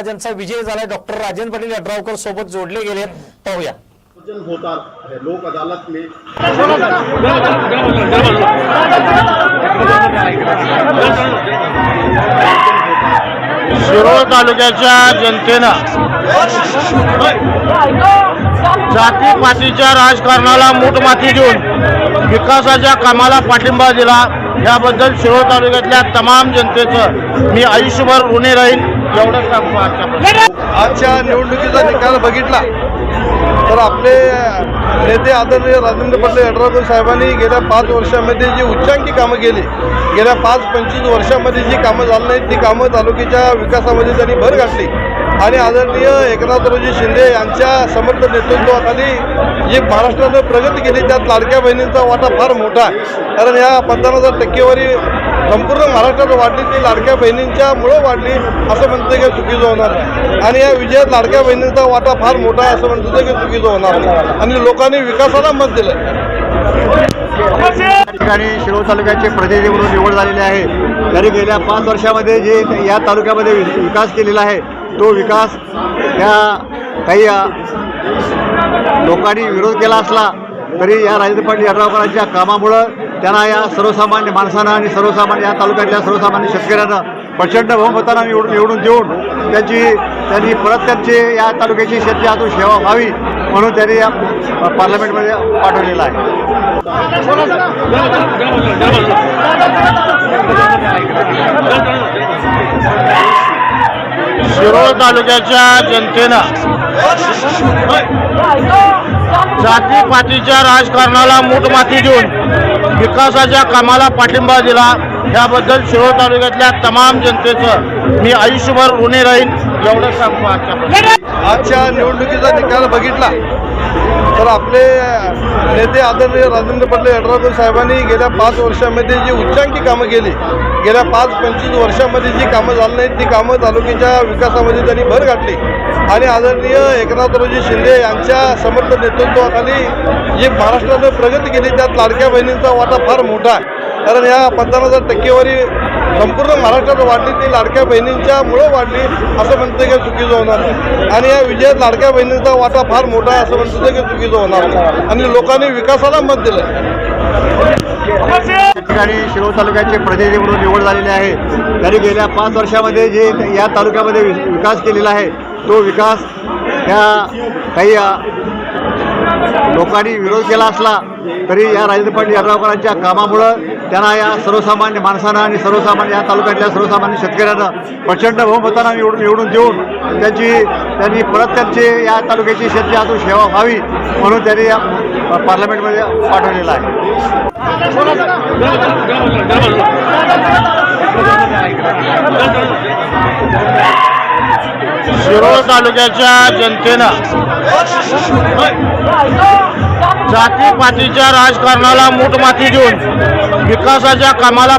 आता ज्यांचा विजय झालाय. डॉक्टर राजेंद्र पाटील यड्रावकर सोबत जोडले गेले पाहूया. आयोजन होता है लोक अदालत में शिरोळ तालुक्याच्या जनतेनं जातीपातीच्या राजकारणाला मूठमाती देऊन विकासाच्या कामाला पाठिंबा दिला. याबद्दल शिरोळ तालुक्यातल्या तमाम जनतेचं मी आयुष्यभर ऋणी राहीन. एवढंच सांगतो आजच्या निवडणुकीचा निकाल बघितला तर आपले नेते आदरणीय राजेंद्र पाटील यड्रावकर साहेबांनी गेल्या पाच वर्षामध्ये जी उच्चांकी कामं केली गेल्या पाच पंचवीस वर्षामध्ये जी कामं झाली नाहीत ती कामं तालुक्याच्या विकासामध्ये त्यांनी भर घातली. आणि आदरणीय एकनाथरावजी शिंदे यांच्या समर्थ नेतृत्वाखाली जी महाराष्ट्रानं प्रगती केली त्यात लाडक्या बहिणींचा वाटा फार मोठा आहे. कारण या पंधरा टक्केवारी संपूर्ण महाराष्ट्रात वाढली ती लाडक्या बहिणींच्या मुळं वाढली असं म्हणतं की चुकीचं होणार. नाही आणि या विजयात लाडक्या बहिणींचा वाटा फार मोठा आहे असं म्हणतं की चुकीचं होणार. नाही आणि लोकांनी विकासाला मत दिलं ठिकाणी शिरोळ तालुक्याचे प्रतिनिधी म्हणून निवड झालेले आहे. तरी गेल्या पाच वर्षामध्ये जे या तालुक्यामध्ये वि- विकास केलेला आहे तो विकास या काही लोकांनी विरोध केला असला तरी या राजेंद्र पाटील यड्रावकरांच्या कामामुळं त्यांना या सर्वसामान्य माणसांना आणि सर्वसामान्य या तालुक्यातल्या सर्वसामान्य शेतकऱ्यांना प्रचंड बहुमतानं निवडून निवडून देऊन त्यांची त्यांनी परत त्यांची या तालुक्याची शेती अजून सेवा व्हावी म्हणून त्यांनी या पार्लमेंटमध्ये पाठवलेलं आहे. शिरोळ तालुक्याच्या जनतेनं जाती पातीच्या राजकारणाला मूठमाती देऊन विकासाच्या कामाला पाठिंबा दिला. याबद्दल शिरोळ तालुक्यातल्या तमाम जनतेचं मी आयुष्यभर ऋणी राहीन एवढं सांगतो आजच्या आजच्या निवडणुकीचा निकाल बघितला. तर आपले नेते आदरणीय राजेंद्र पाटील यड्रावकर साहेबांनी गेल्या पाच वर्षामध्ये जी उच्चांकी कामं केली गेल्या पाच पंचवीस वर्षामध्ये जी कामं झाली नाहीत ती कामं तालुक्याच्या विकासामध्ये त्यांनी भर घातली. आणि आदरणीय एकनाथरावजी शिंदे यांच्या समर्थ नेतृत्वाखाली जी महाराष्ट्रानं प्रगती केली त्यात लाडक्या बहिणींचा वाटा फार मोठा आहे. कारण या पंधरा टक्केवारी संपूर्ण महाराष्ट्रात वाढली ती लाडक्या बहिणींच्या मुळं वाढली असं म्हणतं की चुकीचं होणार. आणि या विजयात लाडक्या बहिणींचा वाटा फार मोठा आहे असं म्हणतं की चुकीचं होणार. आणि लोकांनी विकासाला मत दिलं या ठिकाणी शिरोळ तालुक्याचे प्रतिनिधी म्हणून निवड झालेले आहे. त्यांनी गेल्या पाच वर्षामध्ये जे या तालुक्यामध्ये वि- विकास केलेला आहे तो विकास ह्या काही लोकांनी विरोध केला असला तरी या राजेंद्र पाटील यड्रावकरांच्या कामामुळं त्यांना या सर्वसामान्य माणसानं आणि सर्वसामान्य या तालुक्यातल्या सर्वसामान्य शेतकऱ्यांना प्रचंड बहुमतानं निवडून निवडून देऊन त्यांची त्यांनी परत त्यांची या तालुक्याची शेती अजून सेवा व्हावी म्हणून त्यांनी या पार्लमेंटमध्ये पाठवलेलं आहे. शिरोळ तालुक्याच्या जनतेनं जातीपातीच्या राजकारणाला मूठमाती देऊन विकासाच्या कामाला